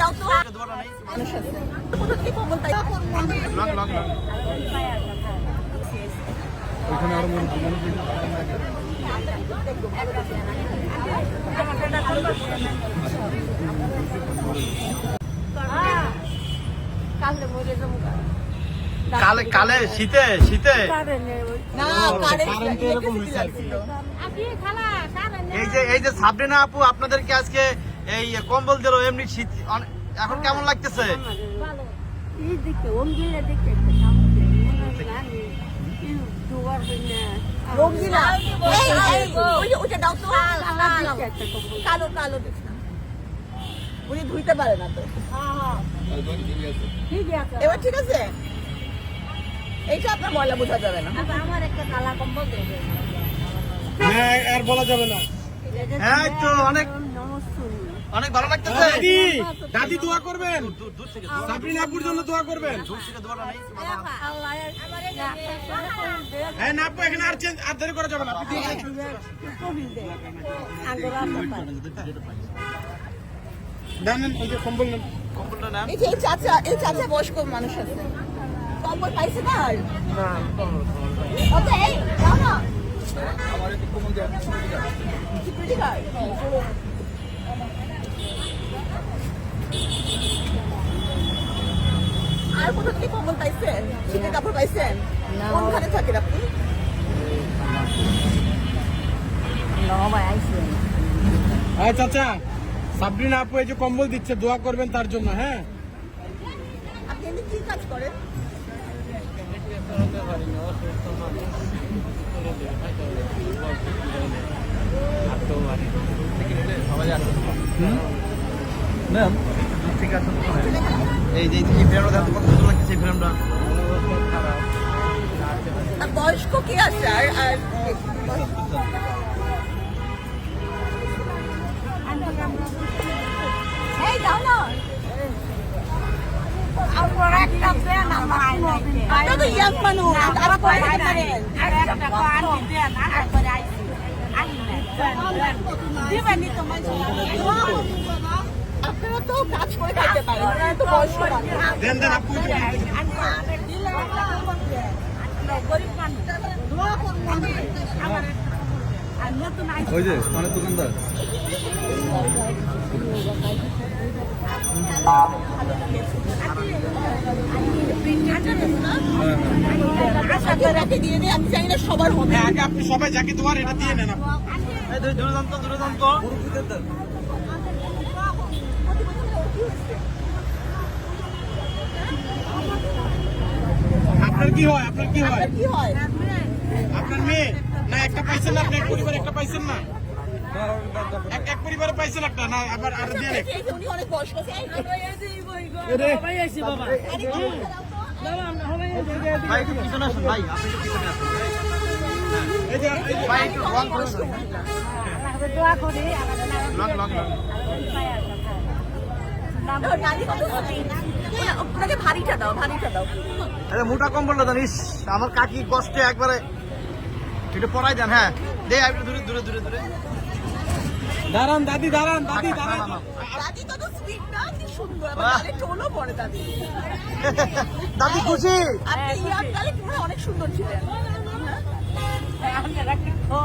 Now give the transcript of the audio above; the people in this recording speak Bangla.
দাও তো। কোথা থেকে কম্বল আরও মনে কালে মরে যাব কালে কালে শীতে শীতে। না কারেন্ট এরকম হয়েছিল আপনি খালা সারেন এই যে এই যে সাবরিনা আপু আপনাদেরকে আজকে এই কম্বল দিল এমনি শীত এখন কেমন লাগতেছে? কালো কালো উনি ধুইতে পারে না তো। হ্যাঁ এবার ঠিক আছে? এইটা আপনার ময়লা বোঝা যাবে না। আমার একটা কালা কম্বল দেবে হ্যাঁ আর বলা যাবে না। হ্যাঁ তো অনেক অনেক ভালো লাগতেছে। দাদি দাদি দোয়া করবেন। সাবরিনা আপুর জন্য দোয়া করবেন। হ্যাঁ না আপু এখানে আর চেঞ্জ আর দেরি করা যাবে না আপনি দিন। ওই যে কম্বল নেন। কম্বলটা নেন। এই যে চাচা এই চাচা বয়স্ক মানুষ আছে। কম্বল পাইছে না আর? ওকে এই দাও না। সিকিউরিটি গার্ড আর কোথা থেকে কম্বল পাইছেন? শীতের কাপড় পাইছেন? কোনখানে থাকেন আপনি? হ্যাঁ চাচা সাবরিনা আপু এই যে কম্বল দিচ্ছে দোয়া করবেন তার জন্য হ্যাঁ? আপনি কি কাজ করেন? ঠিক আছে এই যে এই ফ্রেমটা দেখো কত সুন্দর লাগছে এই ফ্রেমটা। বয়স্ক কে আছে? আর আর এই দাও না। আমার একটা দেন আমার আইনাইতে তো ইয়াং মানুষ আর পরে দিতে একটা পানি। দেন আর করে আইছি আইনা দিবেনি তো। আপনারা তো কাজ করে খাইতে তো বয়স্ক দেন দেন আপু গরিব মানুষ ওই যে মানে দোকানদার সবার হবে হ্যাঁ আগে আপনি সবাই যাকে দোয়ার এটা দিয়ে নেন আপু এই দুই দুরদান্ত দুরদান্ত আপনার কি হয়? আপনার কি হয়? কি হয়? আপনার মেয়ে? না একটা পাইছেন না আপনি এক পরিবার একটা পাইছেন না? এক এক পরিবারে পাইছেন একটা? না আবার আর দিয়ে নেন। উনি অনেক বয়স্ক এই ভাই একটু পিছনে আসুন ভাই আপনি একটু পিছনে আসুন। এই যে ভাই একটু লং করুন। দোয়া করি লং লং লং নানি কত ওনাকে ভারীটা দাও ভারীটা দাও। আরে মোটা কম্বলটা জানিস আমার কাকি কষ্টে একবারে। একটু পড়াই দেন হ্যাঁ। দে একটু দূরে দূরে দূরে দূরে। দাঁড়ান দাদি দাঁড়ান দাদি দাঁড়ান। দাদি কত সুইট না? কি সুন্দর আমার বাহ। পড়ে দাদি। দাদি খুশি? আপনি ইয়ার গালে পুরো অনেক সুন্দর ছিলেন তো